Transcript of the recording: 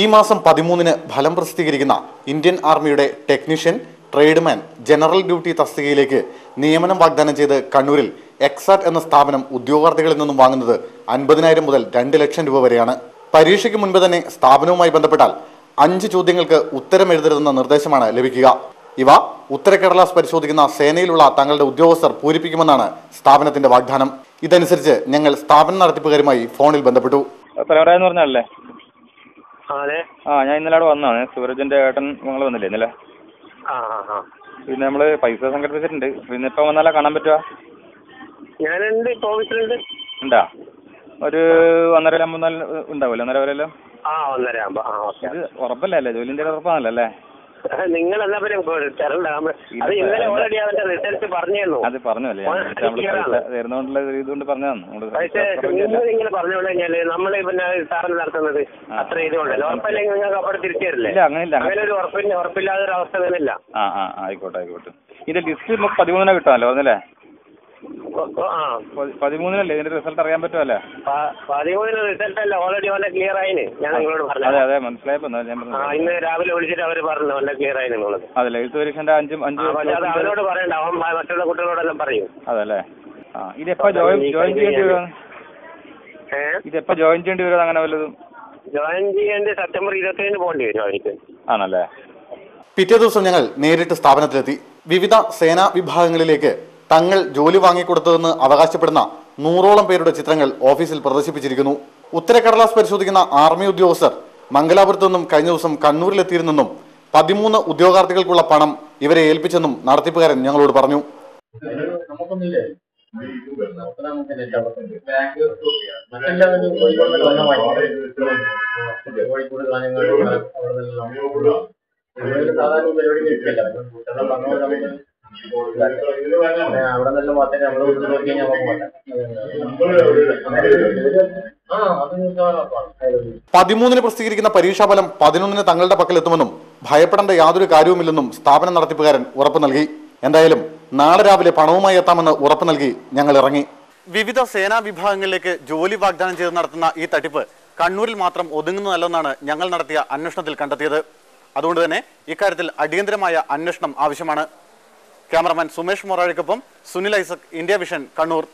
ഈ മാസം പതിമൂന്നിന് ഫലം പ്രസിദ്ധീകരിക്കുന്ന ഇന്ത്യൻ ആർമിയുടെ ടെക്നീഷ്യൻ ട്രേഡ്മാൻ ജനറൽ ഡ്യൂട്ടി തസ്തികയിലേക്ക് നിയമനം വാഗ്ദാനം ചെയ്ത് കണ്ണൂരിൽ എക്സാറ്റ് എന്ന സ്ഥാപനം ഉദ്യോഗാർത്ഥികളിൽ നിന്നും വാങ്ങുന്നത് അൻപതിനായിരം മുതൽ രണ്ട് ലക്ഷം രൂപ വരെയാണ്. പരീക്ഷയ്ക്ക് മുൻപ് തന്നെ സ്ഥാപനവുമായി ബന്ധപ്പെട്ടാൽ അഞ്ച് ചോദ്യങ്ങൾക്ക് ഉത്തരം എഴുതരുതെന്ന നിർദ്ദേശമാണ് ലഭിക്കുക. ഇവ ഉത്തരക്കടലാസ് പരിശോധിക്കുന്ന സേനയിലുള്ള തങ്ങളുടെ ഉദ്യോഗസ്ഥർ പൂരിപ്പിക്കുമെന്നാണ് സ്ഥാപനത്തിന്റെ വാഗ്ദാനം. ഇതനുസരിച്ച് ഞങ്ങൾ സ്ഥാപന നടത്തിപ്പുകാരുമായി ഫോണിൽ ബന്ധപ്പെട്ടു. ആ ഞാൻ ഇന്നലെ അവിടെ വന്നതാണ്. സൂരജിന്റെ ഏട്ടൻ നിങ്ങൾ വന്നില്ലേ ഇന്നലെ? പിന്നെ നമ്മൾ പൈസ സംഘടിപ്പിച്ചിട്ടുണ്ട്. പിന്നെ ഇപ്പൊ വന്നാലേ കാണാൻ പറ്റുക? ഞാനുണ്ട് ഓഫീസിലുണ്ട് ഉണ്ടാ? ഒരു ഒന്നര ആകുമ്പോൾ ഉണ്ടാവില്ല ഒന്നര വരെയല്ലോ? ഇത് ഉറപ്പല്ലേ? ജോലിന്റെ ഉറപ്പാണല്ലോ അല്ലേ? നിങ്ങൾ എന്നാ തരണ്ട അത് ഇന്നലെ ഓൾറെഡി അവന്റെ റിസൾട്ട് പറഞ്ഞിരുന്നു. അത് പറഞ്ഞല്ലേ തരുന്നോണ്ടുള്ള ഇതുകൊണ്ട് പറഞ്ഞതാണ്. പക്ഷേ നിങ്ങൾ ഇങ്ങനെ പറഞ്ഞോണ്ട് കഴിഞ്ഞാൽ നമ്മൾ പിന്നെ സ്ഥാപനം നടത്തുന്നത് അത്ര ഇതുകൊണ്ടല്ലോ? ഉറപ്പല്ലെങ്കിൽ നിങ്ങൾക്ക് അപ്പുറം തിരിച്ചു തരില്ലേ അങ്ങനെ ഒരു ഒരു അവസ്ഥ ആയിക്കോട്ടെ ആയിക്കോട്ടെ. ഇത് ലിസ്റ്റ് നമുക്ക് പതിമൂന്നിനാ കിട്ടാമല്ലോ പതി- പതിമൂന്നിനല്ലേ? ഇതിന്റെ റിസൾട്ട് അറിയാൻ പറ്റുമല്ലേ? പതിമൂന്നിന് റിസൾട്ട് അല്ല. ഓൾറെഡി അവന്റെ ക്ലിയർ ആയിന്. ഞാൻ നിങ്ങളോട് അതെ പറഞ്ഞു അതെ. മനസ്സിലായപ്പോ ഞാൻ ആ ഇന്ന് രാവിലെ വിളിച്ചിട്ട് അവർ പറഞ്ഞു അവന്റെ ക്ലിയർ ആയി നിങ്ങളത് അതല്ലേ എഴുത്ത് പരീക്ഷന്റെ അഞ്ചും അഞ്ചും അത് അവനോട് പറയണ്ട. അവൻ മറ്റുള്ള കുട്ടികളോടെല്ലാം പറയും. അതല്ലേ? ആ ഇതെപ്പോ ജോയിൻ ജോയിൻ ചെയ്യേണ്ടി വരുമോ ഇതെപ്പോ ജോയിൻ ചെയ്യേണ്ടി വരും അങ്ങനെ വല്ലതും ജോയിൻ ചെയ്യേണ്ട സെപ്റ്റംബർ ഇരുപത്തേഴിന് പോകേണ്ടി വരും അവർക്ക്. ആണല്ലേ? പിറ്റേ ദിവസം ഞങ്ങൾ നേരിട്ട് സ്ഥാപനത്തിലെത്തി. വിവിധ സേനാ വിഭാഗങ്ങളിലേക്ക് തങ്ങൾ ജോലി വാങ്ങിക്കൊടുത്തതെന്ന് അവകാശപ്പെടുന്ന നൂറോളം പേരുടെ ചിത്രങ്ങൾ ഓഫീസിൽ പ്രദർശിപ്പിച്ചിരിക്കുന്നു. ഉത്തരക്കടലാസ് പരിശോധിക്കുന്ന ആർമി ഉദ്യോഗസ്ഥർ മംഗലാപുരത്തു നിന്നും കഴിഞ്ഞ ദിവസം കണ്ണൂരിലെത്തിയിരുന്നെന്നും പതിമൂന്ന് ഉദ്യോഗാർത്ഥികൾക്കുള്ള പണം ഇവരെ ഏൽപ്പിച്ചെന്നും നടത്തിപ്പുകാരൻ ഞങ്ങളോട് പറഞ്ഞു. കോഴിക്കോട് അവിടെ നല്ല മാത്രമേ നമ്മളെ വീട്ടിൽ നോക്കി പതിമൂന്നിന് പ്രസിദ്ധീകരിക്കുന്ന പരീക്ഷാഫലം പതിനൊന്നിന് തങ്ങളുടെ പക്കലെത്തുമെന്നും ഭയപ്പെടേണ്ട യാതൊരു കാര്യവുമില്ലെന്നും സ്ഥാപന നടത്തിപ്പുകാരൻ ഉറപ്പു നൽകി. എന്തായാലും നാളെ രാവിലെ പണവുമായി എത്താമെന്ന് ഉറപ്പു നൽകി ഞങ്ങൾ ഇറങ്ങി. വിവിധ സേനാ വിഭാഗങ്ങളിലേക്ക് ജോലി വാഗ്ദാനം ചെയ്ത് നടത്തുന്ന ഈ തട്ടിപ്പ് കണ്ണൂരിൽ മാത്രം ഒതുങ്ങുന്നതല്ലെന്നാണ് ഞങ്ങൾ നടത്തിയ അന്വേഷണത്തിൽ കണ്ടെത്തിയത്. അതുകൊണ്ട് തന്നെ ഇക്കാര്യത്തിൽ അടിയന്തരമായ അന്വേഷണം ആവശ്യമാണ്. ക്യാമറമാൻ സുമേഷ് മൊറാഴിക്കൊപ്പം സുനിൽ ഐസക് ഇന്ത്യ വിഷൻ കണ്ണൂർ.